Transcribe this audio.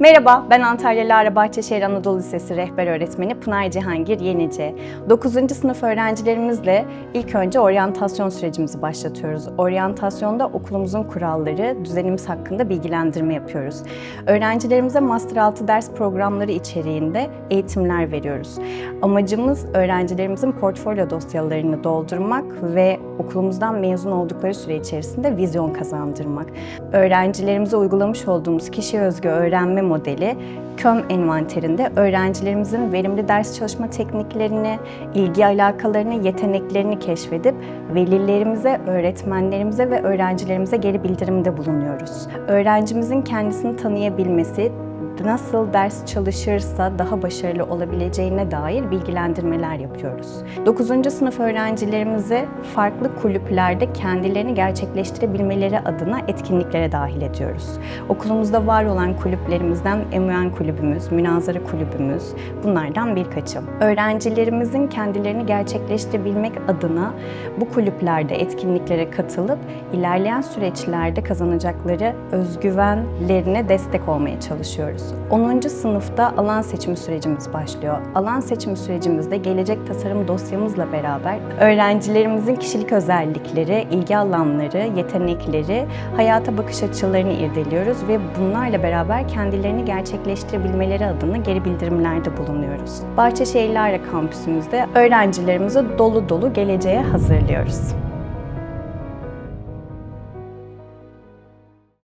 Merhaba, ben Antalya Lara Bahçeşehir Anadolu Lisesi rehber öğretmeni Pınar Cihangir Yenici. 9. sınıf öğrencilerimizle ilk önce oryantasyon sürecimizi başlatıyoruz. Oryantasyonda okulumuzun kuralları, düzenimiz hakkında bilgilendirme yapıyoruz. Öğrencilerimize master altı ders programları içeriğinde eğitimler veriyoruz. Amacımız öğrencilerimizin portfolyo dosyalarını doldurmak ve okulumuzdan mezun oldukları süre içerisinde vizyon kazandırmak. Öğrencilerimize uygulamış olduğumuz kişi özgü öğrenme modeli KÖM envanterinde öğrencilerimizin verimli ders çalışma tekniklerini, ilgi alakalarını, yeteneklerini keşfedip velilerimize, öğretmenlerimize ve öğrencilerimize geri bildirimde bulunuyoruz. Öğrencimizin kendisini tanıyabilmesi, nasıl ders çalışırsa daha başarılı olabileceğine dair bilgilendirmeler yapıyoruz. 9. sınıf öğrencilerimizi farklı kulüplerde kendilerini gerçekleştirebilmeleri adına etkinliklere dahil ediyoruz. Okulumuzda var olan kulüplerimizden MUN kulübümüz, münazara kulübümüz bunlardan birkaçı. Öğrencilerimizin kendilerini gerçekleştirebilmek adına bu kulüplerde etkinliklere katılıp ilerleyen süreçlerde kazanacakları özgüvenlerine destek olmaya çalışıyoruz. 10. sınıfta alan seçimi sürecimiz başlıyor. Alan seçimi sürecimizde gelecek tasarım dosyamızla beraber öğrencilerimizin kişilik özellikleri, ilgi alanları, yetenekleri, hayata bakış açılarını irdeliyoruz ve bunlarla beraber kendilerini gerçekleştirebilmeleri adına geri bildirimlerde bulunuyoruz. Bahçeşehir Lara kampüsümüzde öğrencilerimizi dolu dolu geleceğe hazırlıyoruz.